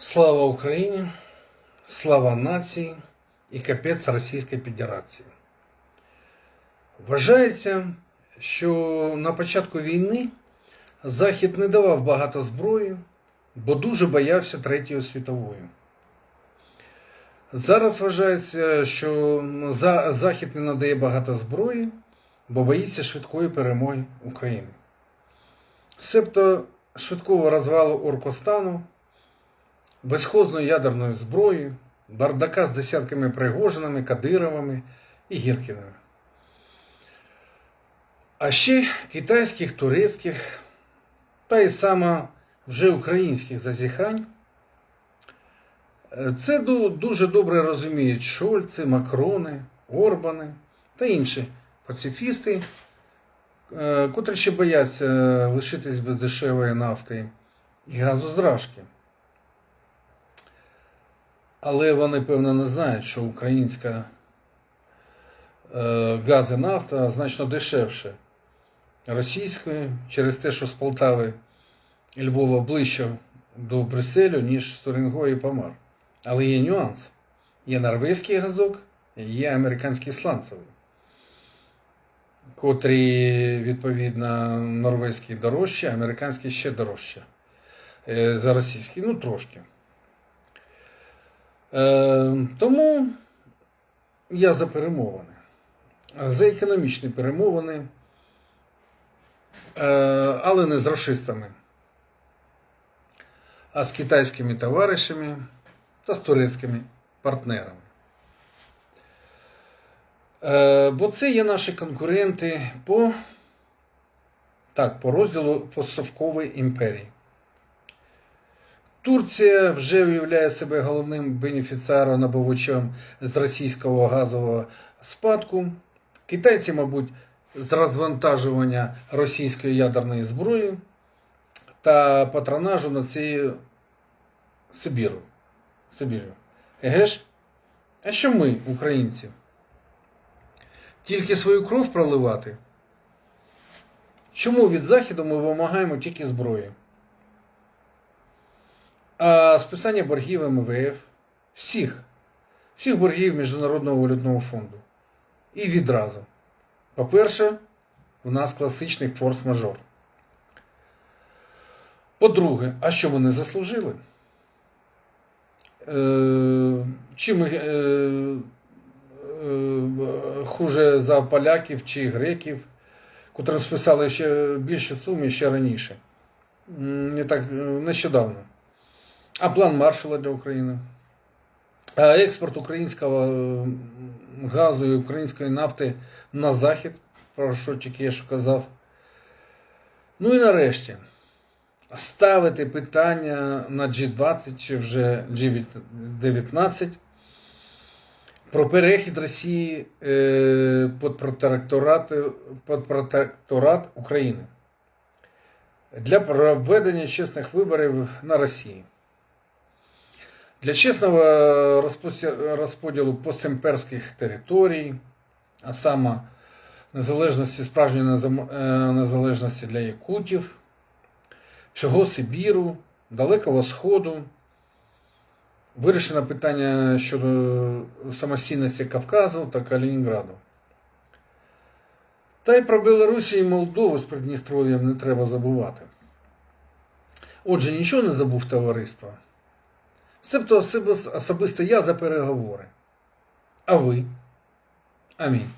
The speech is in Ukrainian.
Слава Україні, слава нації і капець Російської Федерації. Вважається, що на початку війни Захід не давав багато зброї, бо дуже боявся Третьої світової. Зараз вважається, що Захід не надає багато зброї, бо боїться швидкої перемоги України. Себто швидкого розвалу Оркостану, безхозної ядерної зброї, бардака з десятками Пригожинами, Кадировими і Гіркінами. А ще китайських, турецьких та й саме вже українських зазіхань. Е, Це дуже добре розуміють Шольци, Макрони, Орбани та інші пацифісти, е, котрі ще бояться лишитись без дешевої нафти і газозражки. Але вони, певно, не знають, що українська е, газ і нафта значно дешевше російської через те, що з Полтави і Львова ближче до Брюсселю, ніж з і Помар. Але є нюанс. Є норвезький газок, є американський сланцевий, котрі, відповідно, норвезький дорожче, а американський ще дорожче е, за російський, ну трошки. Е, тому я за перемовини. За економічні перемовини, е, але не з расистами, а з китайськими товаришами та з турецькими партнерами. Е, бо це є наші конкуренти по, так, по розділу постсовкової імперії. Турція вже уявляє себе головним бенефіціаром набувачем з російського газового спадку. Китайці, мабуть, з розвантажування російської ядерної зброї та патронажу на цією Сибіру. Сибірю. Еге? А що ми, українці? Тільки свою кров проливати? Чому від Заходу ми вимагаємо тільки зброї? А списання боргів МВФ, всіх, всіх боргів Міжнародного валютного фонду. І відразу. По-перше, у нас класичний форс-мажор. По-друге, а що не заслужили? Е, чи ми е, е, хуже за поляків чи греків, котрим списали ще більше суми ще раніше? Не так нещодавно. А план Маршала для України. А експорт українського газу і української нафти на захід, про що тільки я що казав. Ну і нарешті ставити питання на G20 чи вже G19 про перехід Росії е, під протекторат, під протекторат України для проведення чесних виборів на Росії. Для чесного розподілу постімперських територій, а саме незалежності, справжньої е, незалежності для якутів, всього Сибіру, Далекого Сходу, вирішено питання щодо самостійності Кавказу та Калінінграду. Та й про Білорусі і Молдову з Придністров'ям не треба забувати. Отже, нічого не забув товариство. Себто особисто я за переговори. А ви? Амінь.